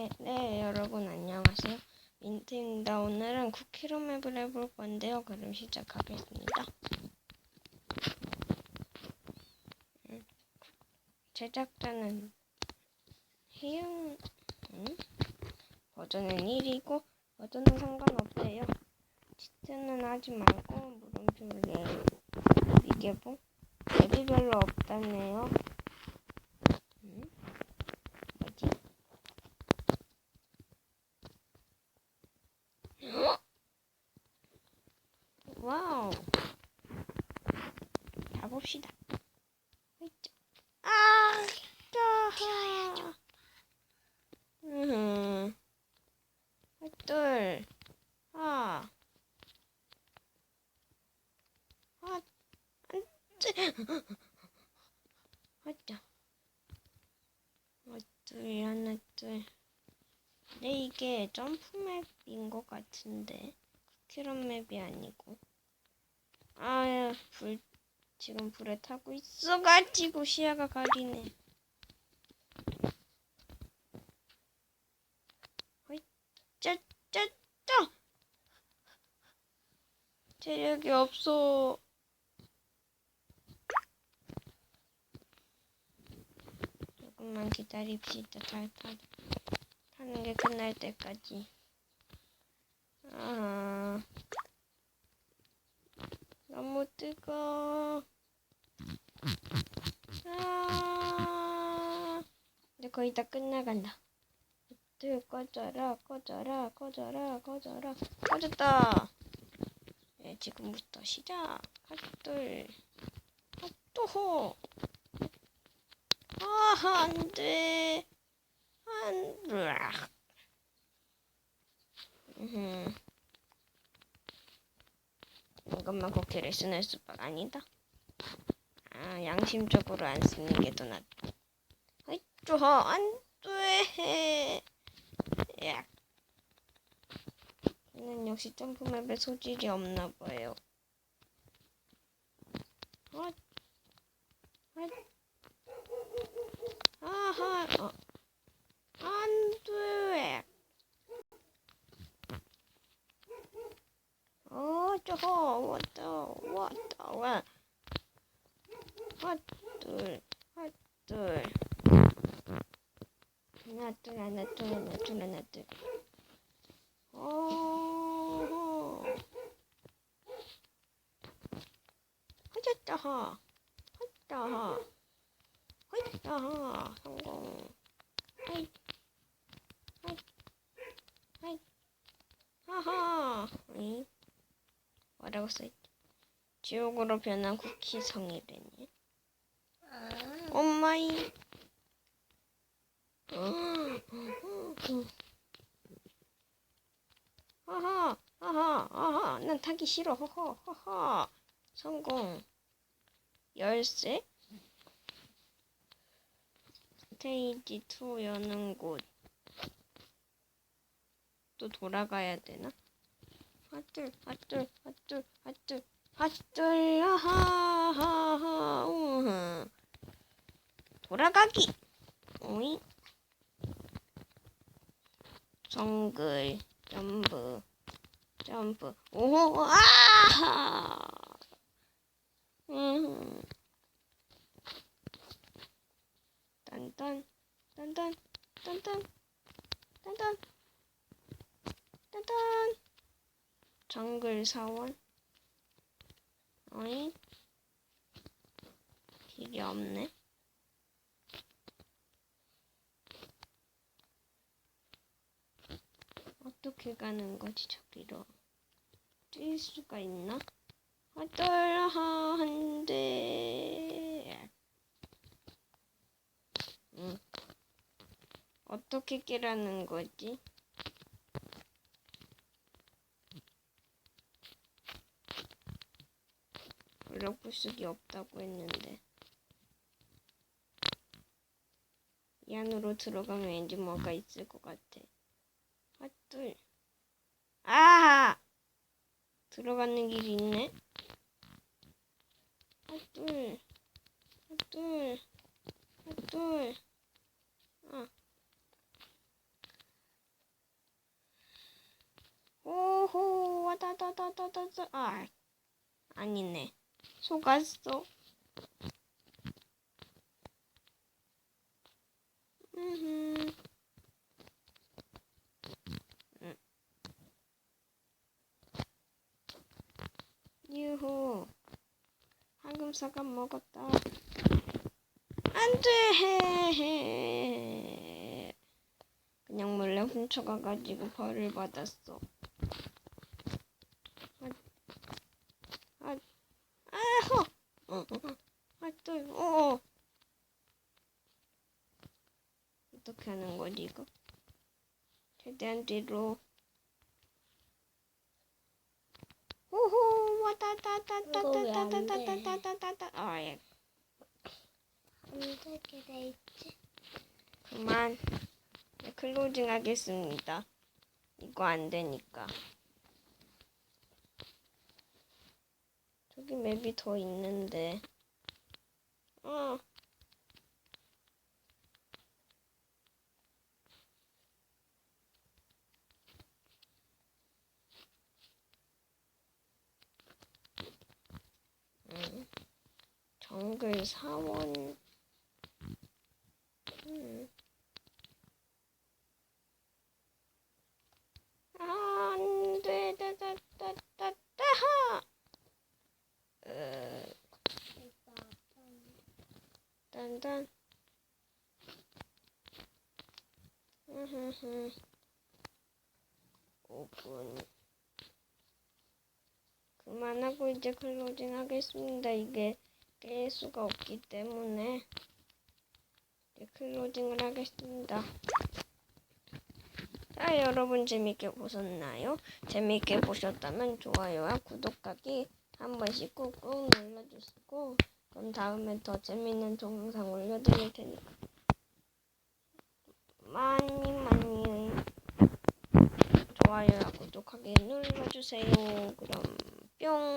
네, 네, 여러분 안녕하세요. 민트입니다. 오늘은 쿠키로 맵을 해볼 건데요. 그럼 시작하겠습니다. 음, 제작자는 희영, 음? 버전은 1이고 버전은 상관없대요. 치트는 하지 말고 물음표를 미개봉 맵이 별로 없다네요. 음? 뭐지? 와우. 가봅시다. 으이짜. 아, 짜하. 음. 둘. 아. 아, 안 돼. 아짜. 어, 둘, 하나, 둘. 근데 이게 점프 맵인 것 같은데. 쿠키런 맵이 아니고. 아, 불, 지금 불에 타고 있어가지고 시야가 가리네. 어이, 짜, 짜, 짜! 체력이 없어. 조금만 기다립시다. 잘 타, 타는 게 끝날 때까지. 아, 너무 뜨거. 아, 이제 거의 다 끝나간다. 들 꺼져라, 꺼져라, 꺼져라, 꺼져라, 꺼졌다. 네, 지금부터 시작. 핫돌, 핫도호. 아, 안 돼. 안, 으악. 음. 이것만 쿠키를 쓰는 수박 아니다. 아, 양심적으로 안 쓰는 게 더 낫다. 아이, 좋아, 안 돼. 야. 얘는 역시 점프맵에 소질이 없나 봐요. 어, 아, 아 하, 어, 안 돼. 어, 저거, 왔다, 왔다, 와. 하나, 둘, 하나, 둘. 하나, 둘, 하나, 둘, 하나, 둘, 하나, 둘. 오, 하셨다, 하. 했다, 하. 했다, 하. 성공. 하이, 하이, 하이. 하하. 응? 뭐라고 써있지? 지옥으로 변한 쿠키 성이래니. 엄마이. 하하, 하하, 하하. 난 타기 싫어. 허허, 허허. 성공. 열쇠. 스테이지 2 여는 곳. 또 돌아가야 되나? 핫들, 핫들, 핫들, 핫들, 핫들, 하하하하, 우후. 돌아가기. 오이. 정글, 점프, 점프. 오, 아! 음. 딴딴, 딴딴, 딴딴, 딴딴, 딴딴. 정글 사원. 어이? 길이 없네. 어떻게 가는 거지 저기로? 뛸 수가 있나? 어떨하 한데. 응. 어떻게 깨라는 거지? 블록 부수기 없다고 했는데 이 안으로 들어가면 왠지 뭐가 있을 것 같아. 핫둘. 아! 들어가는 길이 있네. 핫둘. 핫둘. 핫둘. 아. 속았어. 아, 아니네. 속았어. 음. 유후. 황금사과 먹었다. 안 돼! 그냥 몰래 훔쳐가가지고 벌을 받았어. 아, 아, 아허! 어, 어, 아, 또, 어, 어. 어떻게 하는 거지, 이거? 최대한 뒤로. 호호, 와다다다다다다다다다다다. 아, 예. 안 되게 돼 있지. 그만. 네, 클로징 하겠습니다. 이거 안 되니까. 저기 맵이 더 있는데. 어. 음. 정글 사원. 음. 안 돼, 다, 다, 다, 다, 다, 하! 어, 딴딴. 으흐흐. 5분. 그만하고 이제 클로징 하겠습니다. 이게 깰 수가 없기 때문에. 클로징을 하겠습니다. 자, 여러분 재밌게 보셨나요? 재밌게 보셨다면 좋아요와 구독하기 한 번씩 꾹꾹 눌러주시고 그럼 다음에 더 재밌는 동영상 올려드릴 테니까 많이 많이 좋아요와 구독하기 눌러주세요. 그럼 뿅